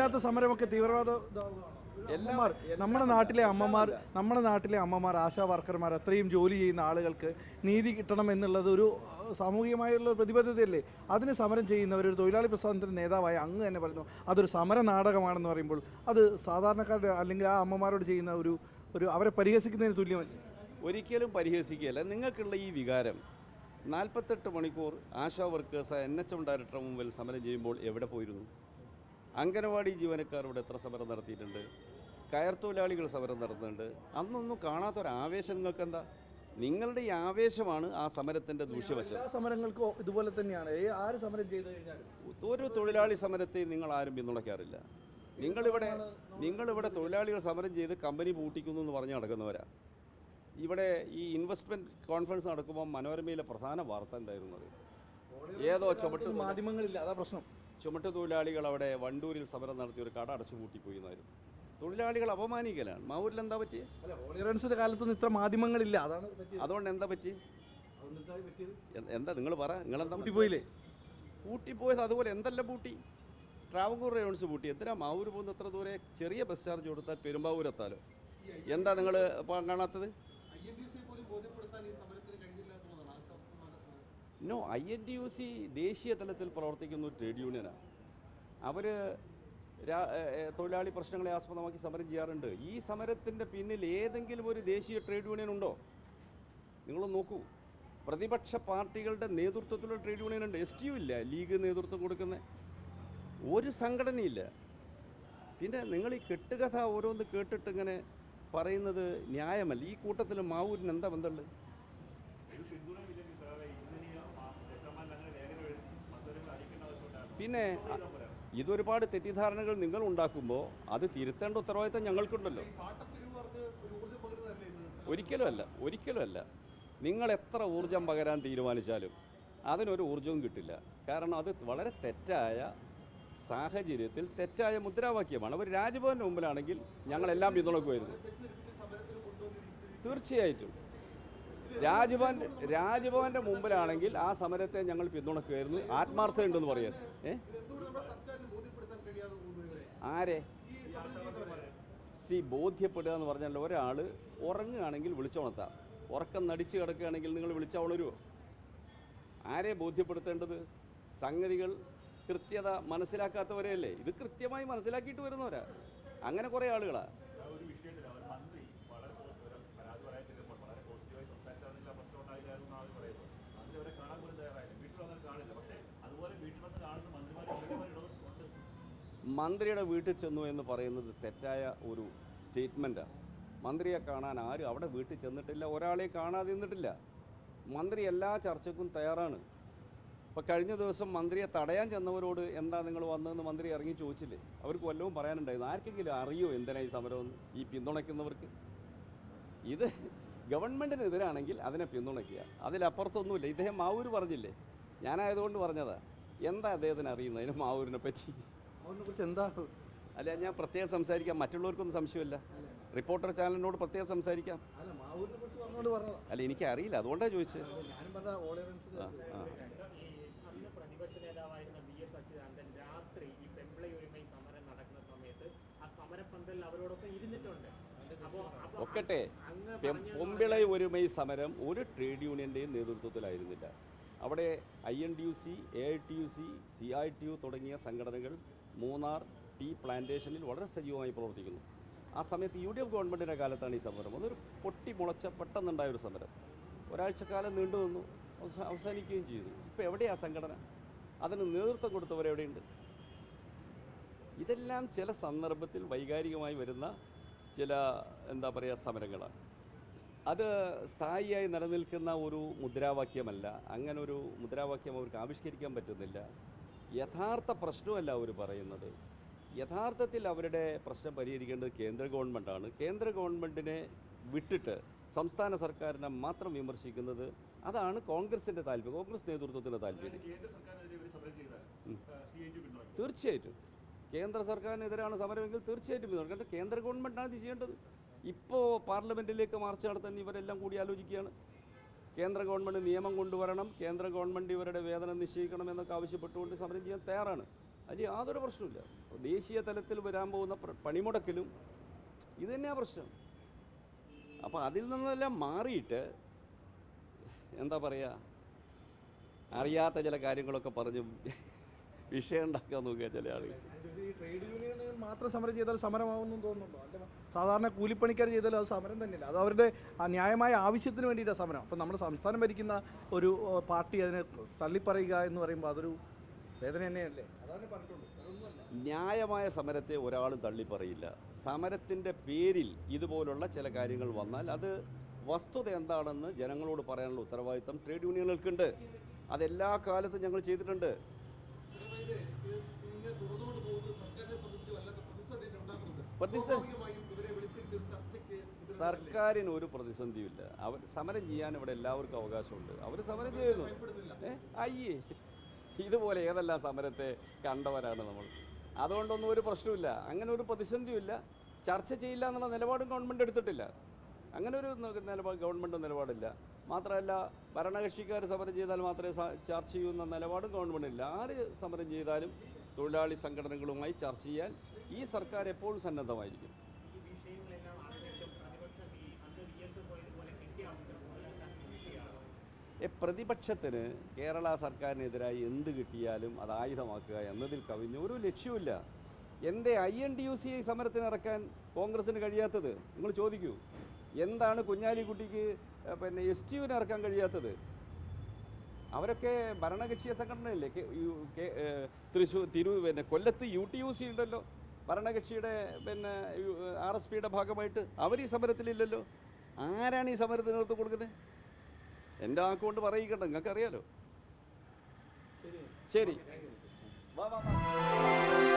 സമരമില്ലാത്ത സമരമൊക്കെ തീവ്രവാദ അമ്മമാർ നമ്മുടെ നാട്ടിലെ അമ്മമാർ നമ്മുടെ നാട്ടിലെ അമ്മമാർ ആശാ വർക്കർമാർ അത്രയും ജോലി ചെയ്യുന്ന ആളുകൾക്ക് നീതി കിട്ടണം എന്നുള്ളത് ഒരു സാമൂഹികമായുള്ള പ്രതിബദ്ധതയല്ലേ? അതിന് സമരം ചെയ്യുന്നവർ ഒരു തൊഴിലാളി പ്രസ്ഥാനത്തിന്റെ നേതാവായ അങ്ങ് തന്നെ പറയുന്നു അതൊരു സമര നാടകമാണെന്ന് പറയുമ്പോൾ അത് സാധാരണക്കാരുടെ അല്ലെങ്കിൽ ആ അമ്മമാരോട് ചെയ്യുന്ന ഒരു ഒരു അവരെ പരിഹസിക്കുന്നതിന് തുല്യമല്ലേ. ഒരിക്കലും പരിഹസിക്കുകയല്ല. നിങ്ങൾക്കുള്ള ഈ വികാരം നാൽപ്പത്തെട്ട് മണിക്കൂർ Asha workers N H M director മുമ്പിൽ സമരം ചെയ്യുമ്പോൾ എവിടെ പോയിരുന്നു? അംഗനവാടി ജീവനക്കാർ ഇവിടെ എത്ര സമരം നടത്തിയിട്ടുണ്ട്? കയർ തൊഴിലാളികൾ സമരം നടത്തുന്നുണ്ട്. അന്നൊന്നും കാണാത്തൊരാവേശം നിങ്ങൾക്ക് എന്താ നിങ്ങളുടെ ഈ ആവേശമാണ് ആ സമരത്തിന്റെ ദൂഷ്യവശം. എല്ലാ സമരങ്ങൾക്കും ഇതുപോലെ തന്നെയാണ്. ഏ- ആര് സമരം ചെയ്തു കഴിഞ്ഞാൽ ഒരു തൊഴിലാളി സമരത്തെ നിങ്ങൾ ആരും പിന്തുണയ്ക്കാറില്ല. നിങ്ങളിവിടെ നിങ്ങളിവിടെ തൊഴിലാളികൾ സമരം ചെയ്ത് കമ്പനി പൂട്ടിക്കുന്നു എന്ന് പറഞ്ഞ് നടക്കുന്നവരാ. ഇവിടെ ഈ ഇൻവെസ്റ്റ്മെന്റ് കോൺഫറൻസ് നടക്കുമ്പോൾ മനോരമയിലെ പ്രധാന വാർത്ത എന്തായിരുന്നത്? ഏതോ ചുമട്ട് മാധ്യമങ്ങളില്ല. അതാ പ്രശ്നം. ചുമട്ട് തൊഴിലാളികൾ അവിടെ വണ്ടൂരിൽ സമരം നടത്തി ഒരു കട അടച്ചു പൂട്ടിപ്പോയി എന്നായിരുന്നു. തൊഴിലാളികൾ അപമാനിക്കലാണ്. മാവൂരിൽ എന്താ പറ്റി അല്ല ഹോളിയറൻസിന്റെ കാലത്തൊന്നും ഇത്ര മാധ്യമങ്ങളില്ല. അതാണ് അതുകൊണ്ട് എന്താ പറ്റി എന്താ നിങ്ങൾ പറ നിങ്ങൾ എന്താ കൂട്ടിപ്പോയില്ലേ പൂട്ടിപ്പോയത് അതുപോലെ എന്തല്ല പൂട്ടി? ട്രാവൻകൂർ റയോൺസ് പൂട്ടി. എന്തിനാ മാവൂർ പോകുന്ന എത്ര ദൂരെ? ചെറിയ ബസ് ചാർജ് കൊടുത്താൽ പെരുമ്പാവൂർ എത്താലോ? എന്താ നിങ്ങൾ കാണാത്തത്? No I N D U C ദേശീയ തലത്തിൽ പ്രവർത്തിക്കുന്ന ഒരു ട്രേഡ് യൂണിയനാണ്. അവർ തൊഴിലാളി പ്രശ്നങ്ങളെ ആസ്പദമാക്കി സമരം ചെയ്യാറുണ്ട്. ഈ സമരത്തിന്റെ പിന്നിൽ ഏതെങ്കിലും ഒരു ദേശീയ ട്രേഡ് യൂണിയൻ ഉണ്ടോ? നിങ്ങൾ നോക്കൂ. പ്രതിപക്ഷ പാർട്ടികളുടെ നേതൃത്വത്തിലുള്ള ട്രേഡ് യൂണിയൻ ഉണ്ട്. എസ് ടി യു ഇല്ല ലീഗ് നേതൃത്വം കൊടുക്കുന്ന. ഒരു സംഘടനയില്ല. പിന്നെ നിങ്ങൾ ഈ കെട്ടുകഥ ഓരോന്ന് കേട്ടിട്ട് ഇങ്ങനെ പറയുന്നത് ന്യായമല്ല. ഈ കൂട്ടത്തിൽ മാവൂരിന് എന്താ ബന്ധമുള്ളത്? പിന്നെ ഇതൊരുപാട് തെറ്റിദ്ധാരണകൾ നിങ്ങൾ ഉണ്ടാക്കുമ്പോൾ അത് തിരുത്തേണ്ട ഉത്തരവാദിത്തം ഞങ്ങൾക്കുണ്ടല്ലോ. ഒരിക്കലുമല്ല ഒരിക്കലുമല്ല. നിങ്ങൾ എത്ര ഊർജം പകരാൻ തീരുമാനിച്ചാലും അതിനൊരു ഊർജവും കിട്ടില്ല. കാരണം അത് വളരെ തെറ്റായ സാഹചര്യത്തിൽ തെറ്റായ മുദ്രാവാക്യമാണ്. അവർ രാജ്ഭവന്റെ മുമ്പിലാണെങ്കിൽ ഞങ്ങളെല്ലാം പിന്തുണക്കുമായിരുന്നു. തീർച്ചയായിട്ടും. രാജ്ഭവൻ രാജ്ഭവന്റെ മുമ്പിലാണെങ്കിൽ ആ സമരത്തെ ഞങ്ങൾ പിന്തുണക്കുമായിരുന്നു. ആത്മാർത്ഥതയുണ്ടെന്ന് പറയാൻ ആരെ? സി ബോധ്യപ്പെടുക എന്ന് പറഞ്ഞാൽ ഒരാൾ ഉറങ്ങുകയാണെങ്കിൽ വിളിച്ചോണത്താം. ഉറക്കം നടിച്ചു കിടക്കുകയാണെങ്കിൽ നിങ്ങൾ വിളിച്ചാൽ ഉണരുമോ ആരെ ബോധ്യപ്പെടുത്തേണ്ടത്? സംഗതികൾ കൃത്യത മനസ്സിലാക്കാത്തവരെയല്ലേ? ഇത് കൃത്യമായി മനസ്സിലാക്കിയിട്ട് വരുന്നവരാ. അങ്ങനെ കുറേ ആളുകളാണ് ഒരു വിഷയത്തിൽ അവർ മന്ത്രി വളരെ പോസിറ്റീവ് പരാതി പറയാൻ ചെല്ലുമ്പോൾ വളരെ പോസിറ്റീവായി സംസാരിച്ചാണെന്നില്ല പ്രശ്നം ഉണ്ടായില്ലായിരുന്നു എന്നാണ് പറയുന്നത് മന്ത്രി അവരെ കാണാൻ പോലും തയ്യാറായില്ല വീട്ടിൽ വന്നാൽ കാണില്ല പക്ഷേ അതുപോലെ വീട്ടിൽ വന്ന് കാണുന്ന മന്ത്രിമാർ ഉണ്ട് മന്ത്രിയുടെ വീട്ടിൽ ചെന്നു എന്ന് പറയുന്നത് തെറ്റായ ഒരു സ്റ്റേറ്റ്മെന്റാണ് മന്ത്രിയെ കാണാൻ ആരും അവിടെ വീട്ടിൽ ചെന്നിട്ടില്ല ഒരാളെ കാണാതെ നിന്നിട്ടില്ല. മന്ത്രി എല്ലാ ചർച്ചയ്ക്കും തയ്യാറാണ്. ഇപ്പോൾ കഴിഞ്ഞ ദിവസം മന്ത്രിയെ തടയാൻ ചെന്നവരോട് എന്താ നിങ്ങൾ വന്നതെന്ന് മന്ത്രി ഇറങ്ങി ചോദിച്ചില്ലേ? അവർക്ക് വല്ലതും പറയാനുണ്ടായിരുന്നു. ആർക്കെങ്കിലും അറിയോ എന്തിനാ ഈ സമരമെന്ന് ഈ പിന്തുണയ്ക്കുന്നവർക്ക്? ഇത് ഗവൺമെന്റിനെതിരാണെങ്കിൽ അതിനെ പിന്തുണയ്ക്കുക. അതിലപ്പുറത്തൊന്നുമില്ല. ഇദ്ദേഹം മാവൂർ പറഞ്ഞില്ലേ? ഞാനായതുകൊണ്ട് പറഞ്ഞതാണ് എന്താ അദ്ദേഹത്തിന് അറിയുന്നതിന് മാവൂരിനെ പറ്റി? എന്താ? അല്ല ഞാൻ പ്രത്യേകം സംസാരിക്കാം. മറ്റുള്ളവർക്കൊന്നും സംശയമില്ല. റിപ്പോർട്ടർ ചാനലിനോട് പ്രത്യേകം സംസാരിക്കാം. അല്ല മാവൂരിനെ കുറിച്ച് പറഞ്ഞുകൊണ്ട് പറഞ്ഞതാ. അല്ല എനിക്ക് അറിയില്ല. അതുകൊണ്ടാണ് ചോദിച്ചത് അന്ന് പ്രതിപക്ഷ നേതാവായിരുന്ന വി എസ് അച്യുതാനന്ദൻ രാത്രി ഈ പെമ്പിളை ഒരുമൈ സമരം നടക്കുന്ന സമയത്ത് ആ സമരപ്പന്തലിൽ അവരോടൊപ്പം ഇരുന്നിട്ടുണ്ട്. അപ്പോ അപ്പോ ഒക്കട്ടെ. പൊമ്പിള ഒരുമൈ സമരം ഒരു ട്രേഡ് യൂണിയന്റെയും നേതൃത്വത്തിലായിരുന്നില്ല. അവിടെ I N T U C A I T U C C I T U തുടങ്ങിയ സംഘടനകൾ മൂന്നാർ ടീ പ്ലാന്റേഷനിൽ വളരെ സജീവമായി പ്രവർത്തിക്കുന്നു. ആ സമയത്ത് യു ഡി എഫ് ഗവൺമെന്റിന്റെ കാലത്താണ് ഈ സമരം. അതൊരു പൊട്ടി മുളച്ച പെട്ടെന്നുണ്ടായ ഒരു സമരം. ഒരാഴ്ചക്കാലം നീണ്ടു നിന്നു. അവസാ- അവസാനിക്കുകയും ചെയ്തു. ഇപ്പോൾ എവിടെയാണ് സംഘടന? അതിന് നേതൃത്വം കൊടുത്തവരെവിടെയുണ്ട് ഇതെല്ലാം ചില സന്ദർഭത്തിൽ വൈകാരികമായി വരുന്ന ചില എന്താ പറയുക സമരങ്ങളാണ്. അത് സ്ഥായിയായി നിലനിൽക്കുന്ന ഒരു മുദ്രാവാക്യമല്ല. അങ്ങനെ ഒരു മുദ്രാവാക്യം അവർക്ക് ആവിഷ്കരിക്കാൻ പറ്റുന്നില്ല. യഥാർത്ഥ പ്രശ്നമല്ല അവർ പറയുന്നത്. യഥാർത്ഥത്തിൽ അവരുടെ പ്രശ്നം പരിഹരിക്കേണ്ടത് കേന്ദ്ര ഗവൺമെന്റാണ് കേന്ദ്ര ഗവൺമെന്റിനെ വിട്ടിട്ട് സംസ്ഥാന സർക്കാരിനെ മാത്രം വിമർശിക്കുന്നത് അതാണ് കോൺഗ്രസിന്റെ താല്പര്യം കോൺഗ്രസ് നേതൃത്വത്തിന്റെ താല്പര്യം. തീർച്ചയായിട്ടും. കേന്ദ്ര സർക്കാരിനെതിരാണ് സമരമെങ്കിൽ തീർച്ചയായിട്ടും കാരണം കേന്ദ്ര ഗവൺമെന്റാണ് ഇത് ചെയ്യേണ്ടത്. ഇപ്പോൾ പാർലമെന്റിലേക്ക് മാർച്ച് നടത്താൻ ഇവരെല്ലാം കൂടി ആലോചിക്കുകയാണ്. കേന്ദ്ര ഗവൺമെന്റ് നിയമം കൊണ്ടുവരണം കേന്ദ്ര ഗവൺമെന്റ് ഇവരുടെ വേതനം നിശ്ചയിക്കണം എന്നൊക്കെ ആവശ്യപ്പെട്ടുകൊണ്ട് സമരം ചെയ്യാൻ തയ്യാറാണ്. അതിൽ യാതൊരു പ്രശ്നമില്ല ദേശീയ തലത്തിൽ വരാൻ പോകുന്ന പണിമുടക്കിലും ഇത് തന്നെയാണ് പ്രശ്നം. അപ്പോൾ അതിൽ നിന്നെല്ലാം മാറിയിട്ട് എന്താ പറയുക അറിയാത്ത ചില കാര്യങ്ങളൊക്കെ പറഞ്ഞും വിഷയം ഉണ്ടാക്കാൻ നോക്കുക ചില ആളുകൾ. ട്രേഡ് യൂണിയനുകൾ മാത്രം സമരം ചെയ്താൽ സമരമാവുന്നു തോന്നുന്നുണ്ടോ? അല്ല സാധാരണ കൂലിപ്പണിക്കാർ ചെയ്താലും അത് സമരം തന്നെയല്ല? അത് അവരുടെ ന്യായമായ ആവശ്യത്തിന് വേണ്ടിയിട്ടാണ് സമരം. അപ്പം നമ്മുടെ സംസ്ഥാനം ഭരിക്കുന്ന ഒരു പാർട്ടി അതിനെ തള്ളിപ്പറയുക എന്ന് പറയുമ്പോൾ അതൊരു വേദന തന്നെയല്ലേ? അതാണ് പറഞ്ഞിട്ടുള്ളൂ അതൊന്നുമല്ല ന്യായമായ സമരത്തെ ഒരാളും തള്ളിപ്പറയില്ല. സമരത്തിന്റെ പേരിൽ ഇതുപോലുള്ള ചില കാര്യങ്ങൾ വന്നാൽ അത് വസ്തുത എന്താണെന്ന് ജനങ്ങളോട് പറയാനുള്ള ഉത്തരവാദിത്തം ട്രേഡ് യൂണിയനുകൾക്കുണ്ട് അതെല്ലാ കാലത്തും ഞങ്ങൾ ചെയ്തിട്ടുണ്ട്. പ്രതിസന്ധി സർക്കാരിന് ഒരു പ്രതിസന്ധിയില്ല അവർ സമരം ചെയ്യാൻ ഇവിടെ എല്ലാവർക്കും അവകാശമുണ്ട്. അവർ സമരം ചെയ്യുന്നു. അയ്യേ ഇതുപോലെ ഏതെല്ലാം സമരത്തെ കണ്ടവരാണ് നമ്മൾ. അതുകൊണ്ടൊന്നും ഒരു പ്രശ്നമില്ല അങ്ങനെ ഒരു പ്രതിസന്ധിയുമില്ല. ചർച്ച ചെയ്യില്ല എന്നുള്ള നിലപാടും ഗവൺമെന്റ് എടുത്തിട്ടില്ല. അങ്ങനെ ഒരു നിലപാട് ഗവൺമെന്റ് നിലപാടില്ല. മാത്രമല്ല ഭരണകക്ഷിക്കാർ സമരം ചെയ്താൽ മാത്രമേ ചർച്ച ചെയ്യുന്ന നിലപാടും ഗവൺമെന്റില്ല ആര് സമരം ചെയ്താലും തൊഴിലാളി സംഘടനകളുമായി ചർച്ച ചെയ്യാൻ ഈ സർക്കാർ എപ്പോഴും സന്നദ്ധമായിരിക്കും. പ്രതിപക്ഷത്തിന് കേരള സർക്കാരിനെതിരായി എന്ത് കിട്ടിയാലും അത് ആയുധമാക്കുക എന്നതിൽ കവിഞ്ഞ ഒരു ലക്ഷ്യമില്ല എന്തേ I N D U C സമരത്തിന് ഇറക്കാൻ കോൺഗ്രസിന് കഴിയാത്തത്? നിങ്ങൾ ചോദിക്കൂ. എന്താണ് കുഞ്ഞാലിക്കുട്ടിക്ക് പിന്നെ എസ് ടി യുവിന് ഇറക്കാൻ കഴിയാത്തത്. അവരൊക്കെ ഭരണകക്ഷിയ സംഘടനയല്ലേ? തൃശ്ശൂർ തിരു പിന്നെ കൊല്ലത്ത് യു ടി യു സി ഉണ്ടല്ലോ. ഭരണകക്ഷിയുടെ പിന്നെ ആർ എസ് പിയുടെ ഭാഗമായിട്ട് അവർ ഈ സമരത്തിലില്ലല്ലോ. ആരാണ് ഈ സമരത്തിന് നേതൃത്വം കൊടുക്കുന്നത് എന്റെ ആക്കൊണ്ട് പറയിക്കട്ടെ നിങ്ങൾക്കറിയാലോ. ശരി. വാ വാ.